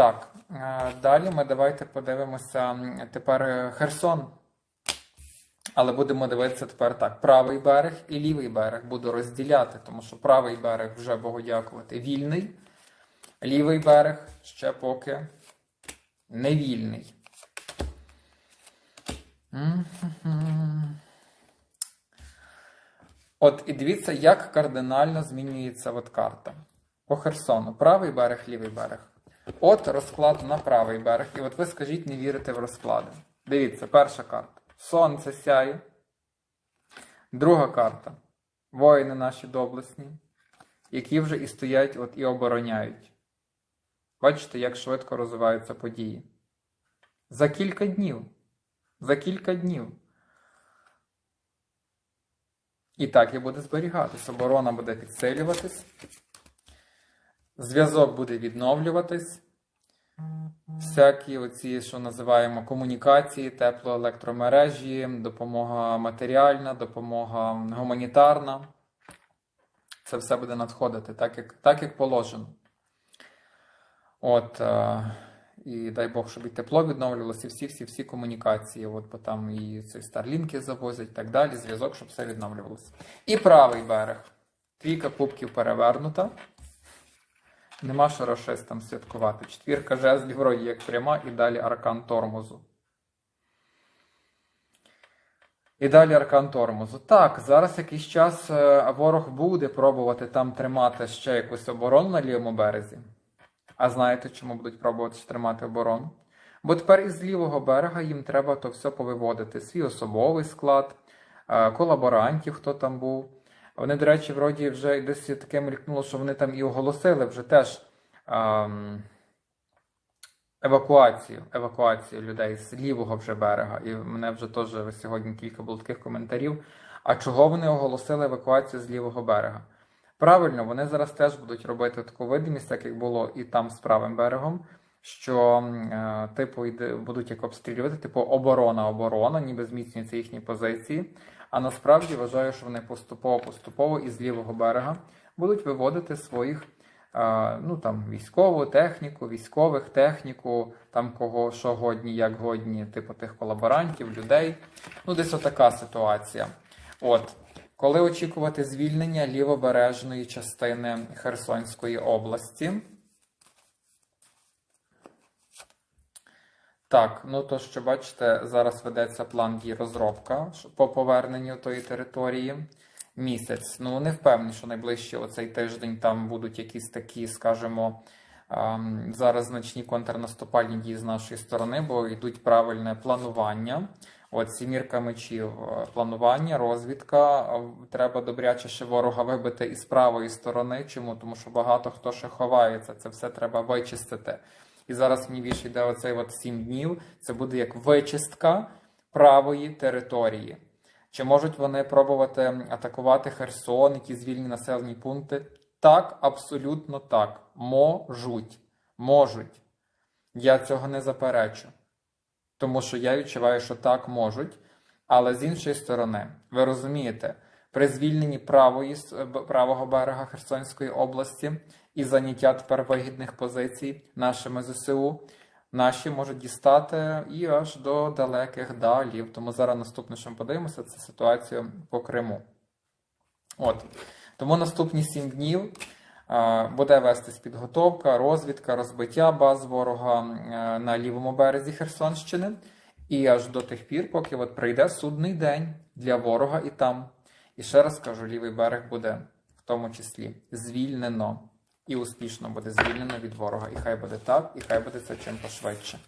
Так, е, далі ми давайте подивимося тепер е, Херсон. Але будемо дивитися тепер так: правий берег і лівий берег буду розділяти, тому що правий берег вже Богу дякувати вільний, лівий берег ще поки не вільний. От і дивіться, як кардинально змінюється от карта. По Херсону. Правий берег, лівий берег. От розклад на правий берег. І от ви скажіть, не вірите в розклади. Дивіться, перша карта. Сонце сяє. Друга карта. Воїни наші доблесні, які вже і стоять от і обороняють. Бачите, як швидко розвиваються події. За кілька днів. За кілька днів. І так і буде зберігатись. Оборона буде підсилюватись. Зв'язок буде відновлюватись. Всякі оці, що називаємо комунікації, теплоелектромережі, допомога матеріальна, допомога гуманітарна. Це все буде надходити, так як, так як положено. От, е, і дай Бог, щоб і тепло відновлювалося, і всі-всі-всі комунікації. От, бо там і ці старлінки завозять і так далі, зв'язок, щоб все відновлювалося. І правий берег. Трійка кубків перевернута. Нема що расистам святкувати. Четвірка жезлів вроді як пряма, і далі аркан тормозу. І далі аркан тормозу. Так, зараз якийсь час е, ворог буде пробувати там тримати ще якусь оборону на лівому березі. А знаєте, чому будуть пробувати тримати оборону? Бо тепер із лівого берега їм треба то все повиводити. Свій особовий склад, е, колаборантів, хто там був. Вони, до речі, вроді вже десь таке мелькнуло, що вони там і оголосили вже теж ем, евакуацію, евакуацію людей з лівого вже берега. І в мене вже теж сьогодні кілька було таких коментарів. А чого вони оголосили евакуацію з лівого берега? Правильно, вони зараз теж будуть робити таку видимість, так як було і там з правим берегом, що е, типу будуть як обстрілювати, типу оборона, оборона, ніби зміцнюються їхні позиції. А насправді вважаю, що вони поступово-поступово із лівого берега будуть виводити своїх е, ну там військову техніку, військових техніку, там кого що годні, як годні, типу тих колаборантів, людей. Ну, десь отака ситуація. От. Коли очікувати звільнення лівобережної частини Херсонської області? Так, ну то що бачите, зараз ведеться план дій розробка по поверненню тої території. Місяць. Ну не впевнений, що найближчий оцей тиждень там будуть якісь такі, скажімо, зараз значні контрнаступальні дії з нашої сторони, бо йдуть правильне планування. От сімірка мечів, е, планування, розвідка. Треба добряче ще ворога вибити із правої сторони. Чому? Тому що багато хто ще ховається. Це все треба вичистити. І зараз мені більше йде оцей от сім днів. Це буде як вичистка правої території. Чи можуть вони пробувати атакувати Херсон, які звільні населені пункти? Так, абсолютно так. Можуть. Можуть. Я цього не заперечу. Тому що я відчуваю, що так можуть. Але з іншої сторони, ви розумієте, при звільненні правої, правого берега Херсонської області і заняття тепер вигідних позицій нашими ЗСУ, наші можуть дістати і аж до далеких далів. Тому зараз наступне, що ми подивимося, це ситуація по Криму. От. Тому наступні сім днів буде вестись підготовка, розвідка, розбиття баз ворога е, на лівому березі Херсонщини. І аж до тих пір, поки от прийде судний день для ворога і там. І ще раз кажу, лівий берег буде в тому числі звільнено і успішно буде звільнено від ворога. І хай буде так, і хай буде це чим пошвидше.